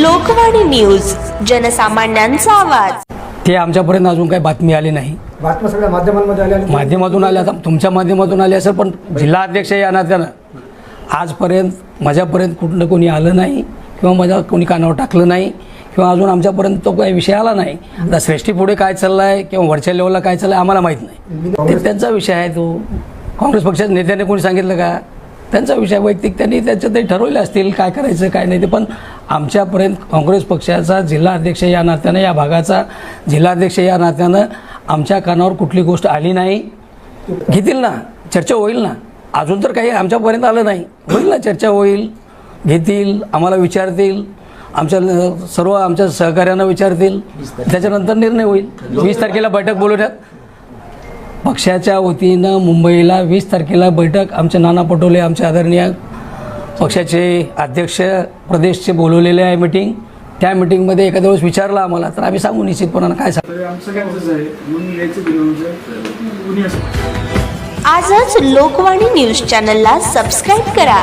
Lokvani news जनसामान्यांचा आवाज. ते आमच्यापर्यंत अजून काही बातमी आली नाही. बातम्या सगळ्या माध्यमांमध्ये आल्या आणि माध्यमातून आल्या आता तुमच्या माध्यमातून आले असेल पण जिल्हा अध्यक्ष या नात्यानं आजपर्यंत माझ्यापर्यंत कुठलं कोणी आलं नाही किंवा माझ्या कोणी कानावर टाकलं नाही किंवा अजून आमच्यापर्यंत तो काही विषय आला नाही. आता श्रेष्ठी पुढे काय चाललं आहे किंवा वरच्या लेवलला काय चाललं आहे आम्हाला माहीत नाही. ते त्यांचा विषय आहे तो. काँग्रेस पक्षाच्या नेत्याने कोणी सांगितलं का? त्यांचा विषय वैयक्तिक त्यांनी त्याचं ते ठरवले असतील काय करायचं काय नाही ते. पण आमच्यापर्यंत काँग्रेस पक्षाचा जिल्हा अध्यक्ष या नात्यानं या भागाचा जिल्हाध्यक्ष या नात्यानं आमच्या कानावर कुठली गोष्ट आली नाही. घेतील ना चर्चा होईल ना. अजून तर काही आमच्यापर्यंत आलं नाही. होईल ना चर्चा होईल. घेतील आम्हाला विचारतील. आमच्या सर्व आमच्या सहकार्यांना विचारतील. त्याच्यानंतर निर्णय होईल. वीस तारखेला बैठक बोलवण्यात. पक्षाच्या वतीनं मुंबईला वीस तारखेला बैठक. आमचे नाना पटोले आमचे आदरणीय पक्षाचे अध्यक्ष प्रदेशचे बोलवलेले आहे मिटिंग. त्या मिटिंगमध्ये एखाद्या वेळेस विचारलं आम्हाला तर आम्ही सांगू निश्चितपणानं काय सांग. असं आजच लोकवाणी न्यूज चॅनलला सबस्क्राईब करा.